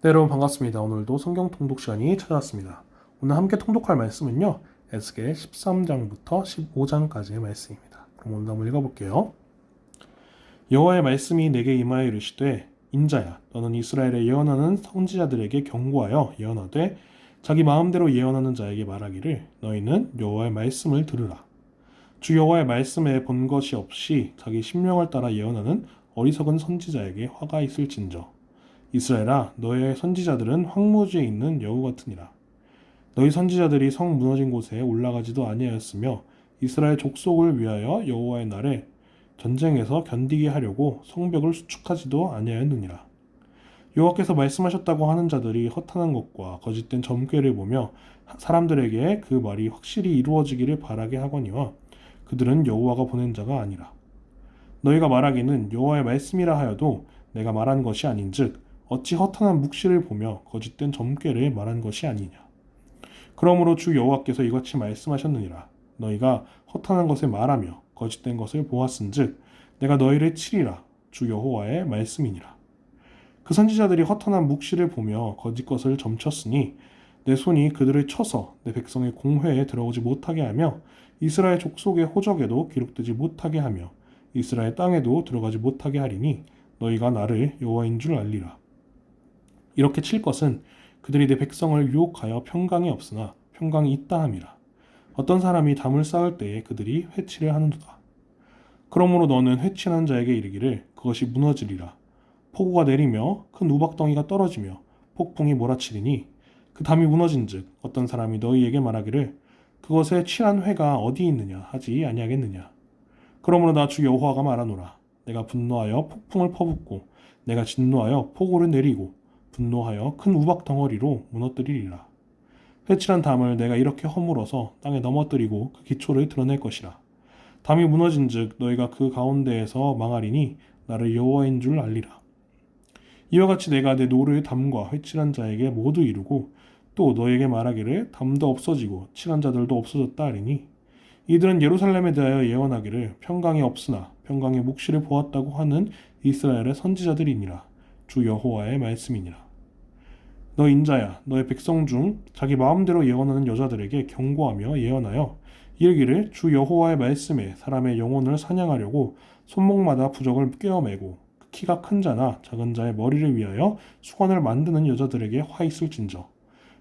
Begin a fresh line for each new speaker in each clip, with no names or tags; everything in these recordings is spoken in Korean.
네, 여러분 반갑습니다. 오늘도 성경 통독 시간이 찾아왔습니다. 오늘 함께 통독할 말씀은요. 에스겔 13장부터 15장까지의 말씀입니다. 그럼 오늘 한번 읽어볼게요. 여호와의 말씀이 내게 임하여 이르시되 인자야 너는 이스라엘에 예언하는 선지자들에게 경고하여 예언하되 자기 마음대로 예언하는 자에게 말하기를 너희는 여호와의 말씀을 들으라. 주 여호와의 말씀에 본 것이 없이 자기 심령을 따라 예언하는 어리석은 선지자에게 화가 있을진저 이스라엘아 너의 선지자들은 황무지에 있는 여우 같으니라. 너희 선지자들이 성 무너진 곳에 올라가지도 아니하였으며 이스라엘 족속을 위하여 여호와의 날에 전쟁에서 견디게 하려고 성벽을 수축하지도 아니하였느니라. 여호와께서 말씀하셨다고 하는 자들이 허탄한 것과 거짓된 점괘를 보며 사람들에게 그 말이 확실히 이루어지기를 바라게 하거니와 그들은 여호와가 보낸 자가 아니라. 너희가 말하기는 여호와의 말씀이라 하여도 내가 말한 것이 아닌즉 어찌 허탄한 묵시를 보며 거짓된 점괘를 말한 것이 아니냐. 그러므로 주 여호와께서 이같이 말씀하셨느니라. 너희가 허탄한 것을 말하며 거짓된 것을 보았은즉 내가 너희를 치리라. 주 여호와의 말씀이니라. 그 선지자들이 허탄한 묵시를 보며 거짓 것을 점쳤으니 내 손이 그들을 쳐서 내 백성의 공회에 들어오지 못하게 하며 이스라엘 족속의 호적에도 기록되지 못하게 하며 이스라엘 땅에도 들어가지 못하게 하리니 너희가 나를 여호와인 줄 알리라. 이렇게 칠 것은 그들이 내 백성을 유혹하여 평강이 없으나 평강이 있다 함이라. 어떤 사람이 담을 쌓을 때에 그들이 회치를 하는도다. 그러므로 너는 회치한 자에게 이르기를 그것이 무너지리라. 폭우가 내리며 큰 우박덩이가 떨어지며 폭풍이 몰아치리니 그 담이 무너진즉 어떤 사람이 너희에게 말하기를 그것에 칠한 회가 어디 있느냐 하지 아니하겠느냐. 그러므로 나 주 여호와가 말하노라. 내가 분노하여 폭풍을 퍼붓고 내가 진노하여 폭우를 내리고 분노하여 큰 우박 덩어리로 무너뜨리리라. 회칠한 담을 내가 이렇게 허물어서 땅에 넘어뜨리고 그 기초를 드러낼 것이라. 담이 무너진즉 너희가 그 가운데에서 망하리니 나를 여호와인 줄 알리라. 이와 같이 내가 내 노를 담과 회칠한 자에게 모두 이루고 또 너에게 말하기를 담도 없어지고 칠한 자들도 없어졌다 하리니 이들은 예루살렘에 대하여 예언하기를 평강이 없으나 평강의 묵시를 보았다고 하는 이스라엘의 선지자들이니라 주 여호와의 말씀이니라 너 인자야 너의 백성 중 자기 마음대로 예언하는 여자들에게 경고하며 예언하여 이르기를 주 여호와의 말씀에 사람의 영혼을 사냥하려고 손목마다 부적을 꿰어매고 키가 큰 자나 작은 자의 머리를 위하여 수건을 만드는 여자들에게 화 있을진저.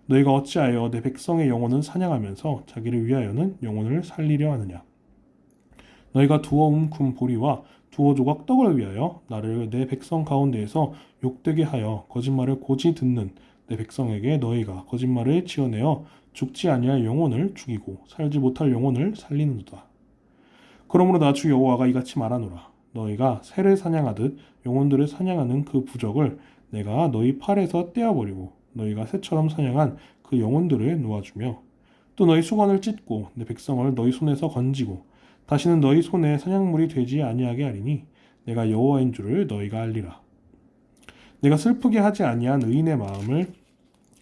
너희가 어찌하여 내 백성의 영혼은 사냥하면서 자기를 위하여는 영혼을 살리려 하느냐? 너희가 두어 움큼 보리와 두어 조각 떡을 위하여 나를 내 백성 가운데에서 욕되게 하여 거짓말을 고지 듣는 내 백성에게 너희가 거짓말을 지어내어 죽지 아니할 영혼을 죽이고 살지 못할 영혼을 살리는도다. 그러므로 나 주 여호와가 이같이 말하노라. 너희가 새를 사냥하듯 영혼들을 사냥하는 그 부적을 내가 너희 팔에서 떼어버리고 너희가 새처럼 사냥한 그 영혼들을 놓아주며 또 너희 수건을 찢고 내 백성을 너희 손에서 건지고 다시는 너희 손에 사냥물이 되지 아니하게 하리니 내가 여호와인 줄을 너희가 알리라. 내가 슬프게 하지 아니한 의인의 마음을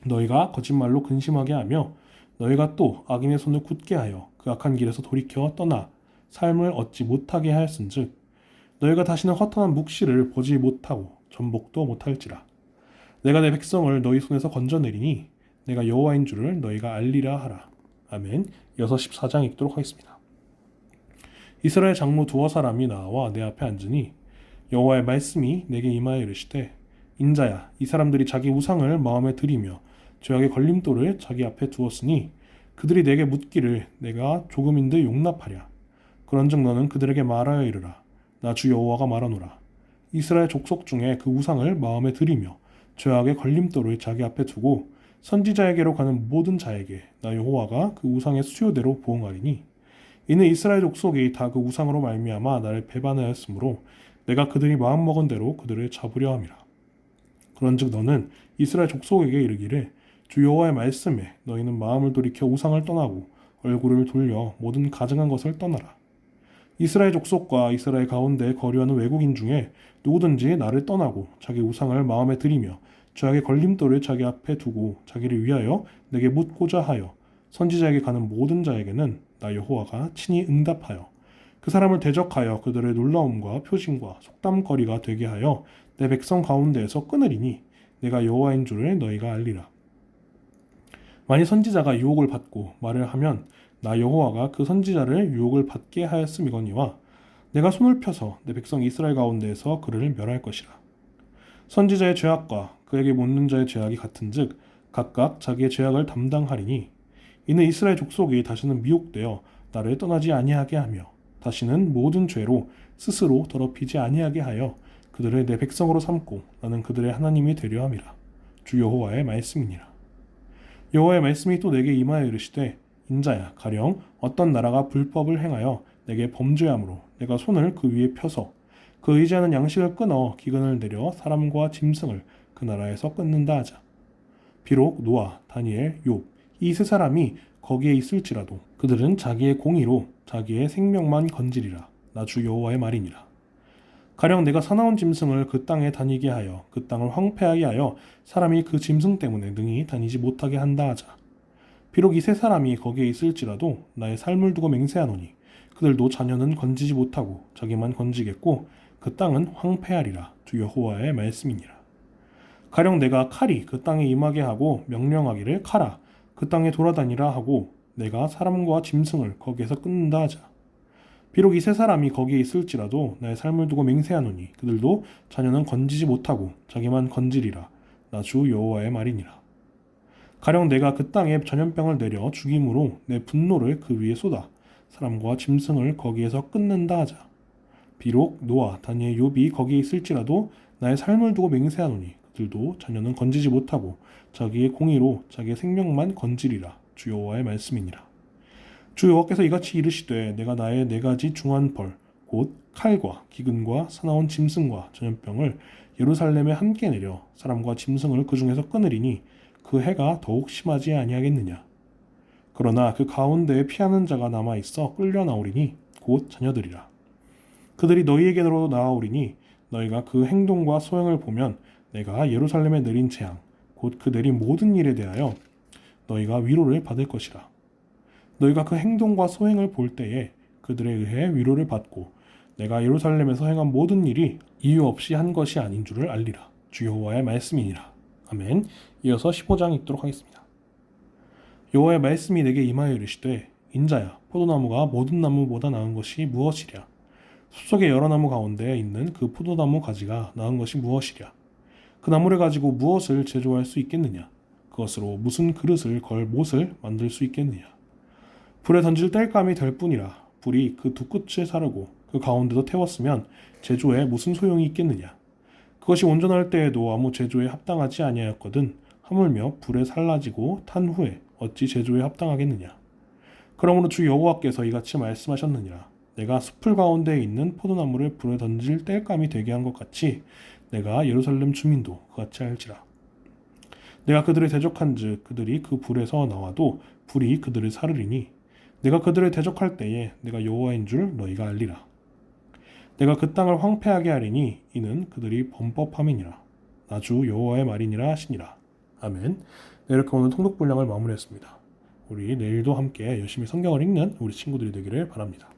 너희가 거짓말로 근심하게 하며 너희가 또 악인의 손을 굳게 하여 그 악한 길에서 돌이켜 떠나 삶을 얻지 못하게 하였은즉 너희가 다시는 허탄한 묵시를 보지 못하고 전복도 못할지라. 내가 내 백성을 너희 손에서 건져내리니 내가 여호와인 줄을 너희가 알리라 하라. 아멘. 6 14장 읽도록 하겠습니다. 이스라엘 장로 두어 사람이 나와 내 앞에 앉으니 여호와의 말씀이 내게 임하여 이르시되 인자야 이 사람들이 자기 우상을 마음에 들이며 죄악의 걸림돌을 자기 앞에 두었으니 그들이 내게 묻기를 내가 조금인들 용납하랴. 그런즉 너는 그들에게 말하여 이르라. 나 주 여호와가 말하노라. 이스라엘 족속 중에 그 우상을 마음에 들이며 죄악의 걸림돌을 자기 앞에 두고 선지자에게로 가는 모든 자에게 나 여호와가 그 우상의 수요대로 보응하리니 이는 이스라엘 족속이 다 그 우상으로 말미암아 나를 배반하였으므로 내가 그들이 마음먹은 대로 그들을 잡으려 함이라 그런즉 너는 이스라엘 족속에게 이르기를 주 여호와의 말씀에 너희는 마음을 돌이켜 우상을 떠나고 얼굴을 돌려 모든 가증한 것을 떠나라. 이스라엘 족속과 이스라엘 가운데 거류하는 외국인 중에 누구든지 나를 떠나고 자기 우상을 마음에 들이며 죄악의 걸림돌을 자기 앞에 두고 자기를 위하여 내게 묻고자 하여 선지자에게 가는 모든 자에게는 나 여호와가 친히 응답하여 그 사람을 대적하여 그들의 놀라움과 표징과 속담거리가 되게 하여 내 백성 가운데에서 끊으리니 내가 여호와인 줄을 너희가 알리라. 만일 선지자가 유혹을 받고 말을 하면 나 여호와가 그 선지자를 유혹을 받게 하였음이거니와 내가 손을 펴서 내 백성 이스라엘 가운데에서 그를 멸할 것이라. 선지자의 죄악과 그에게 묻는 자의 죄악이 같은즉 각각 자기의 죄악을 담당하리니 이는 이스라엘 족속이 다시는 미혹되어 나를 떠나지 아니하게 하며 다시는 모든 죄로 스스로 더럽히지 아니하게 하여 그들을 내 백성으로 삼고 나는 그들의 하나님이 되려 함이라. 주 여호와의 말씀이니라. 여호와의 말씀이 또 내게 임하여 이르시되 인자야 가령 어떤 나라가 불법을 행하여 내게 범죄함으로 내가 손을 그 위에 펴서 그 의지하는 양식을 끊어 기근을 내려 사람과 짐승을 그 나라에서 끊는다 하자. 비록 노아, 다니엘, 욥 이 세 사람이 거기에 있을지라도 그들은 자기의 공의로 자기의 생명만 건지리라. 나 주 여호와의 말이니라. 가령 내가 사나운 짐승을 그 땅에 다니게 하여 그 땅을 황폐하게 하여 사람이 그 짐승 때문에 능히 다니지 못하게 한다 하자. 비록 이 세 사람이 거기에 있을지라도 나의 삶을 두고 맹세하노니 그들도 자녀는 건지지 못하고 자기만 건지겠고 그 땅은 황폐하리라 주 여호와의 말씀이니라. 가령 내가 칼이 그 땅에 임하게 하고 명령하기를 칼아 그 땅에 돌아다니라 하고 내가 사람과 짐승을 거기에서 끊는다 하자. 비록 이 세 사람이 거기에 있을지라도 나의 삶을 두고 맹세하노니 그들도 자녀는 건지지 못하고 자기만 건지리라 나 주 여호와의 말이니라. 가령 내가 그 땅에 전염병을 내려 죽임으로 내 분노를 그 위에 쏟아 사람과 짐승을 거기에서 끊는다 하자. 비록 노아, 다니엘, 욥이 거기에 있을지라도 나의 삶을 두고 맹세하노니 그들도 자녀는 건지지 못하고 자기의 공의로 자기의 생명만 건지리라 주 여호와의 말씀이니라. 주 여호와께서 이같이 이르시되 내가 나의 네 가지 중한 벌 곧 칼과 기근과 사나운 짐승과 전염병을 예루살렘에 함께 내려 사람과 짐승을 그 중에서 끊으리니 그 해가 더욱 심하지 아니하겠느냐. 그러나 그 가운데에 피하는 자가 남아 있어 끌려 나오리니 곧 자녀들이라. 그들이 너희에게로 나아오리니 너희가 그 행동과 소행을 보면 내가 예루살렘에 내린 재앙 곧 그 내린 모든 일에 대하여 너희가 위로를 받을 것이라. 너희가 그 행동과 소행을 볼 때에 그들에 의해 위로를 받고 내가 예루살렘에서 행한 모든 일이 이유 없이 한 것이 아닌 줄을 알리라. 주 여호와의 말씀이니라. 아멘. 이어서 15장 읽도록 하겠습니다. 여호와의 말씀이 내게 임하여 이르시되 인자야 포도나무가 모든 나무보다 나은 것이 무엇이랴 숲속의 여러 나무 가운데 있는 그 포도나무 가지가 나은 것이 무엇이랴 그 나무를 가지고 무엇을 제조할 수 있겠느냐 그것으로 무슨 그릇을 걸 못을 만들 수 있겠느냐 불에 던질 땔감이 될 뿐이라 불이 그 두 끝을 사르고 그 가운데도 태웠으면 제조에 무슨 소용이 있겠느냐. 그것이 온전할 때에도 아무 제조에 합당하지 아니하였거든 하물며 불에 살라지고 탄 후에 어찌 제조에 합당하겠느냐. 그러므로 주 여호와께서 이같이 말씀하셨느니라. 내가 숲풀 가운데에 있는 포도나무를 불에 던질 땔감이 되게 한 것 같이 내가 예루살렘 주민도 그같이 할지라. 내가 그들을 대적한즉 그들이 그 불에서 나와도 불이 그들을 사르리니 내가 그들을 대적할 때에 내가 여호와인 줄 너희가 알리라. 내가 그 땅을 황폐하게 하리니 이는 그들이 범법함이니라. 나주 여호와의 말이니라 하시니라. 아멘. 네, 이렇게 오늘 통독 분량을 마무리했습니다. 우리 내일도 함께 열심히 성경을 읽는 우리 친구들이 되기를 바랍니다